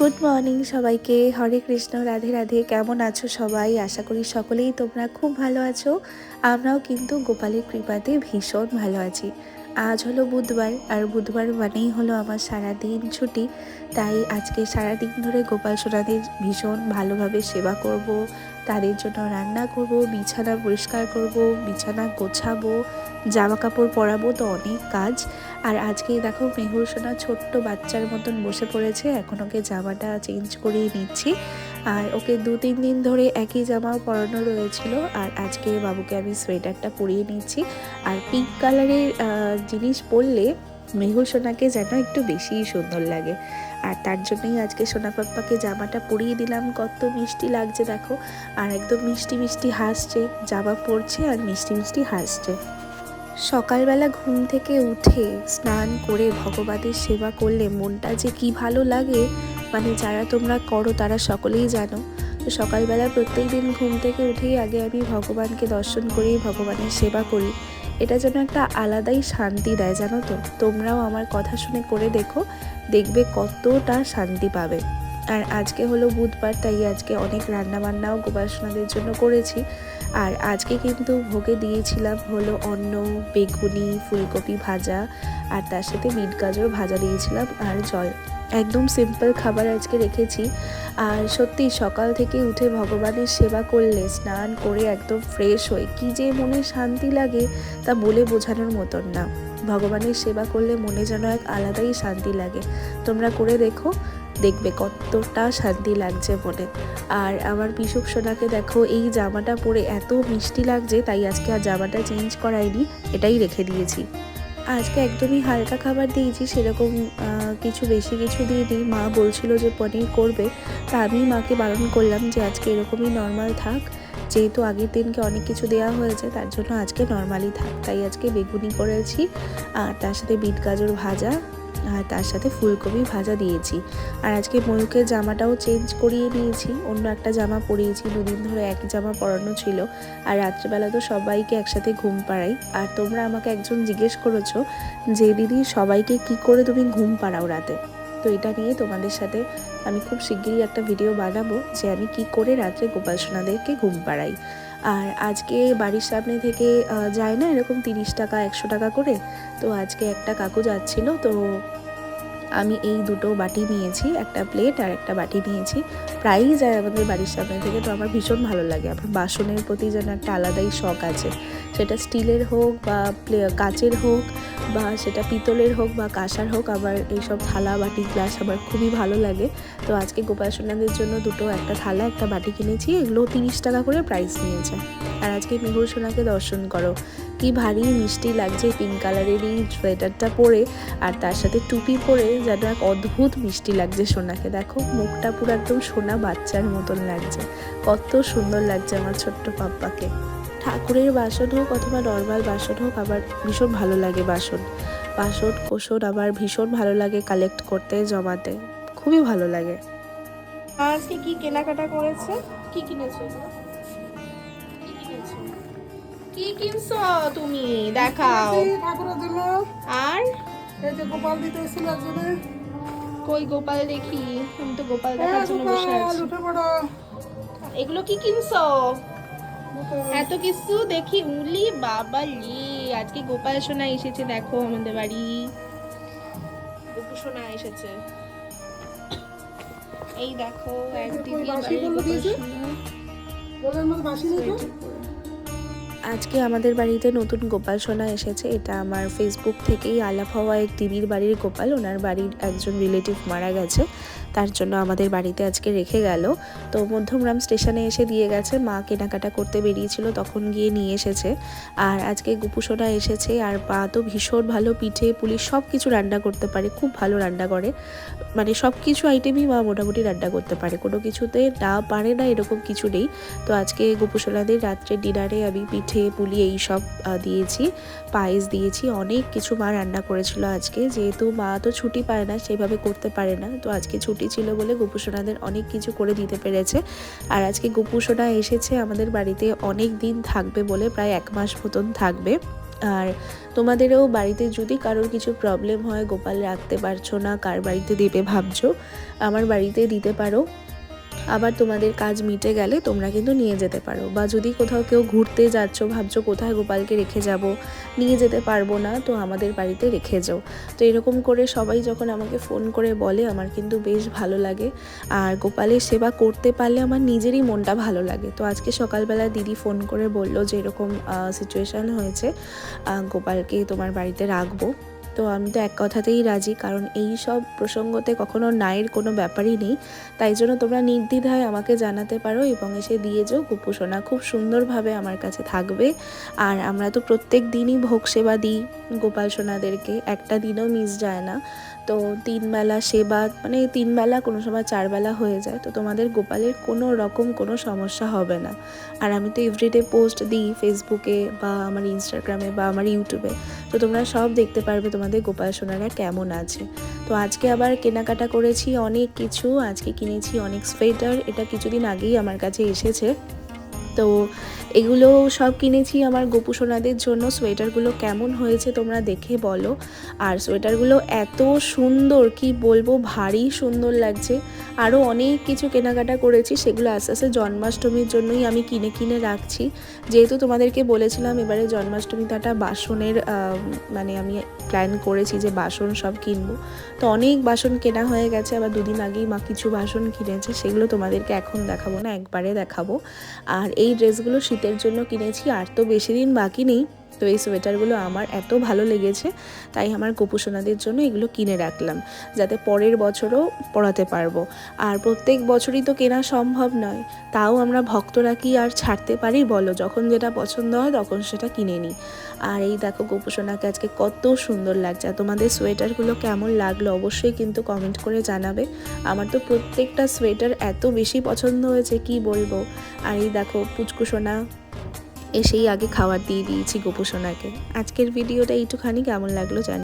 Good morning সবাইকে। হরে কৃষ্ণ, রাধে রাধে। কেমন আছো সবাই? আশা করি সকলেই তোমরা খুব ভালো আছো। আমরাও কিন্তু গোপালের কৃপাতে ভীষণ ভালো আছি। আজ হলো বুধবার আর বুধবার মানেই হলো আমার সারা দিন ছুটি। তাই আজকে সারা দিন ধরে গোপাল সোনাদের ভীষণ ভালোভাবে সেবা করব, তাদের জন্য রান্না করব, বিছানা পরিষ্কার করব, বিছানা গোছাবো জামা কাপড় পরাবো তো অনেক কাজ। আর আজকে দেখো মেহুর সোনা ছোট্ট বাচ্চার মতন বসে পড়েছে, এখন ওকে জামাটা চেঞ্জ করিয়ে নিচ্ছি। আর ওকে দু তিন দিন ধরে একই জামাও পরানো রয়েছিল। আর আজকে বাবুকে আমি সোয়েটারটা পরিয়ে নিচ্ছি আর পিঙ্ক কালারের জিনিস পরলে মেহুর সোনাকে যেন একটু বেশিই সুন্দর লাগে। আর তার জন্যই আজকে সোনা পাপ্পাকে জামাটা পরিয়ে দিলাম। কত মিষ্টি লাগছে দেখো। আর একদম মিষ্টি মিষ্টি হাসছে। জামা পরছে আর মিষ্টি মিষ্টি হাসছে। সকালবেলা ঘুম থেকে উঠে স্নান করে ভগবানের সেবা করলে মনটা যে কি ভালো লাগে মানে যারা তোমরা করো, তারা সকলেই জানো। তো সকালবেলা প্রত্যেক দিন ঘুম থেকে উঠেই আগে আমি ভগবানকে দর্শন করি, ভগবানের সেবা করি। এটা যেন একটা আলাদাই শান্তি দেয়, জানো তো? তোমরাও আমার কথা শুনে করে দেখো, দেখবে কতটা শান্তি পাবে। আর আজকে হলো বুধবার, তাই আজকে অনেক রান্নাবান্নাও গোপাসনাদের জন্য করেছি। আর আজকে কিন্তু ভোগে দিয়েছিলাম হলো অন্ন, বেগুনি, ফুলকপি ভাজা আর তার সাথে বিট গাজর ভাজা দিয়েছিলাম আর জল। একদম সিম্পল খাবার আজকে রেখেছি। আর সত্যি সকাল থেকে উঠে ভগবানের সেবা করলে, স্নান করে একদম ফ্রেশ হয়ে কী যে মনে শান্তি লাগে তা বলে বোঝানোর মতন না। ভগবানের সেবা করলে মনে যেন এক আলাদাই শান্তি লাগে। তোমরা করে দেখো। দেখবে কতটা শান্তি লাগছে মনে। আর আমার পিসুক সোনাকে দেখো, এই জামাটা পরে এত মিষ্টি লাগছে, তাই আজকে আর জামাটা চেঞ্জ করাইনি, এটাই রেখে দিয়েছি। আজকে একদমই হালকা খাবার দিয়েছি, সেরকম কিছু বেশি কিছু দিয়ে দিই মা বলছিল যে পনির করবে, তা আমি মাকে বারণ করলাম যে আজকে এরকমই নর্মাল থাক, যেহেতু আগের দিনকে অনেক কিছু দেওয়া হয়েছে, তার জন্য আজকে নর্মালি থাক। তাই আজকে বেগুনি করেছি, আর তার সাথে বিট গাজর ভাজা আর তার সাথে ফুলকপি ভাজা দিয়েছি। আর আজকে ময়ূকের জামাটাও চেঞ্জ করিয়ে নিয়েছি অন্য একটা জামা পরিয়েছি, দুদিন ধরে এক জামা পরানো ছিল। আর রাত্রেবেলা তো সবাইকে একসাথে ঘুম পাড়াই। আর তোমরা আমাকে একজন জিজ্ঞেস করেছ যে, দিদি, সবাইকে কি করে তুমি ঘুম পাড়াও রাতে? তো এটা নিয়ে তোমাদের সাথে আমি খুব শিগগিরই একটা ভিডিও বানাবো যে, আমি কি করে রাত্রে গোপাল সোনাদেরকে ঘুম পাড়াই। আর আজকে বাড়ির সামনে থেকে যায় না এরকম তিরিশ টাকা, একশো টাকা করে? তো আজকে একটা কাকু যাচ্ছিল, তো আমি এই দুটো বাটি নিয়েছি, একটা প্লেট আর একটা বাটি নিয়েছি। প্রায়ই যায় আমাদের বাড়ির সামনে থেকে, তো আমার ভীষণ ভালো লাগে। আমার বাসনের প্রতি যেন একটা আলাদাই শখ আছে। সেটা স্টিলের হোক বা কাচের হোক বা সেটা পিতলের হোক বা কাঁসার হোক আমার এইসব থালা বাটি গ্লাস আমার খুবই ভালো লাগে। তো আজকে গোপাসনাদের জন্য দুটো একটা থালা, একটা বাটি কিনেছি, এগুলো তিরিশ টাকা করে প্রাইস নিয়েছে। আর আজকে মেহুর সোনাকে দর্শন করো। কি ভারী মিষ্টি লাগছে পিঙ্ক কালারেরই সোয়েটারটা পরে, আর তার সাথে টুপি পরে যেন এক অদ্ভুত মিষ্টি লাগছে সোনাকে। দেখো, মুখটা পুরো একদম সোনা বাচ্চার মতন লাগছে। কত সুন্দর লাগছে আমার ছোট্ট পাপ্পাকে। ঠাকুরের বাসন হোক অথবা নর্মাল বাসন হোক আবার ভীষণ ভালো লাগে বাসন। বাসন কোষণ আবার ভীষণ ভালো লাগে কালেক্ট করতে জমাতে। খুবই ভালো লাগে। আজকে কি কেনাকাটা করেছে? কি কিনেছো কি কিনছো? তুমি? দেখাও। ঠাকুরের জন্য। আর? এই যে গোপাল দিতে এসেছিল একজনে। কই গোপাল দেখি। আমি তো গোপাল দেখার জন্য বসে আছি। এগুলো কি কিনছো? এত কিছু দেখি উলি বাবা লি আজকে গোপাল সোনা এসেছে দেখো আমাদের বাড়ি। গোপু সোনা। এসেছে এই দেখো। আজকে আমাদের বাড়িতে নতুন গোপাল সোনা এসেছে এটা আমার ফেসবুক থেকেই আলাপ হওয়া এক দিদির বাড়ির গোপাল। ওনার বাড়ির একজন রিলেটিভ মারা গেছে। তার জন্য আমাদের বাড়িতে আজকে রেখে গেল। তো মধ্যমগ্রাম স্টেশনে এসে দিয়ে গেছে। মা কেনাকাটা করতে বেরিয়েছিল, তখন গিয়ে নিয়ে এসেছে। আর আজকে গুপুসোনা এসেছে, আর পা তো ভীষণ ভালো পিঠে পুলিশ সব কিছু রান্না করতে পারে, খুব ভালো রান্না করে। মানে সব কিছু আইটেমই মা মোটামুটি রান্না করতে পারে। কোনো কিছুতে না পারে না, এরকম কিছু নেই। তো আজকে গোপুসোনাদের রাত্রে ডিনারে আমি পিঠে, পুলি এই সব দিয়েছি, পায়েস দিয়েছি। অনেক কিছু মা রান্না করেছিল আজকে। যেহেতু মা তো ছুটি পায় না সেইভাবে করতে পারে না। তো আজকে ছুটি ছিল বলে গোপুসোনাদের অনেক কিছু করে দিতে পেরেছে। আর আজকে গোপুসোনা এসেছে আমাদের বাড়িতে অনেক দিন থাকবে বলে, প্রায় এক মাস মতন থাকবে। আর তোমাদেরও বাড়িতে যদি কারোর কিছু প্রবলেম হয়, গোপাল রাখতে পারছ না, কার বাড়িতে দেবে ভাবছ, আমার বাড়িতে দিতে পারো। আবার তোমাদের কাজ মিটে গেলে তোমরা কিন্তু নিয়ে যেতে পারো। বা যদি কোথাও কেউ ঘুরতে যাচ্ছ, ভাবছ কোথায় গোপালকে রেখে যাব, নিয়ে যেতে পারব না, তো আমাদের বাড়িতে রেখে যাও। তো এরকম করে সবাই যখন আমাকে ফোন করে বলে, আমার কিন্তু বেশ ভালো লাগে। আর গোপালের সেবা করতে পারলে আমার নিজেরই মনটা ভালো লাগে। তো আজকে সকালবেলা দিদি ফোন করে বলল যে এরকম সিচুয়েশান হয়েছে গোপালকে তোমার বাড়িতে রাখব। তো আমি তো এক কথাতেই রাজি, কারণ এই সব প্রসঙ্গতে কখনো নায়ের কোনো ব্যাপারই নেই। তাই জন্য তোমরা নির্দ্বিধায় আমাকে জানাতে পারো এবং এসে দিয়ে যাও কুপুসোনা খুব সুন্দরভাবে আমার কাছে থাকবে। আর আমরা তো প্রত্যেক দিনই ভোগ সেবা দিই গোপাল সোনাদেরকে। একটা দিনও মিস যায় না। তো তিন বেলা সেবা মানে তিন বেলা কোনো সময় চার বেলা হয়ে যায়, তো তোমাদের গোপালের কোনো রকম কোনো সমস্যা হবে না। আর আমি তো এভরিডে পোস্ট দিই ফেসবুকে বা আমার ইনস্টাগ্রামে বা আমার ইউটিউবে তো তোমরা সব দেখতে পারবে তোমাদের গোপাল সোনারা কেমন আছে। তো আজকে আবার কেনাকাটা করেছি অনেক কিছু, আজকে কিনেছি অনেক সোয়েটার এটা কিছুদিন আগেই আমার কাছে এসেছে। তো এগুলো সব কিনেছি আমার গোপু সোনাদের জন্য। সোয়েটারগুলো কেমন হয়েছে তোমরা দেখে বলো। আর সোয়েটারগুলো এত সুন্দর, কি বলব, ভারী সুন্দর লাগছে। আরও অনেক কিছু কেনাকাটা করেছি, সেগুলো আস্তে আস্তে জন্মাষ্টমীর জন্যই আমি কিনে কিনে রাখছি। যেহেতু তোমাদেরকে বলেছিলাম, এবারে জন্মাষ্টমী তাটা বাসনের মানে আমি প্ল্যান করেছি যে বাসন সব কিনবো। তো অনেক বাসন কেনা হয়ে গেছে, আবার দুদিন আগেই মা কিছু বাসন কিনেছে, সেগুলো তোমাদেরকে এখন দেখাবো না, একবারে দেখাবো। আর এই ড্রেসগুলো শীতের জন্য কিনেছি আর তো বেশি দিন বাকি নেই। তো এই সোয়েটারগুলো আমার এত ভালো লেগেছে, তাই আমার গোপুসোনাদের জন্য এগুলো কিনে রাখলাম, যাতে পরের বছরও পড়াতে পারব। আর প্রত্যেক বছরই তো কেনা সম্ভব নয়, তাও আমরা ভক্তরা কি আর ছাড়তে পারি বলো? যখন যেটা পছন্দ হয় তখন সেটা কিনে নিই। আর এই দেখো গোপুসোনাকে আজকে কত সুন্দর লাগছে তোমাদের সোয়েটারগুলো কেমন লাগল অবশ্যই কিন্তু কমেন্ট করে জানাবে। আমার তো প্রত্যেকটা সোয়েটার এত বেশি পছন্দ হয়েছে, কি বলব? আর এই দেখো পুচকুসোনা এসেই আগে খাবার দিয়ে দিয়েছি গোপোষণাকে আজকের ভিডিওটা এইটুখানি। কেমন লাগল জানি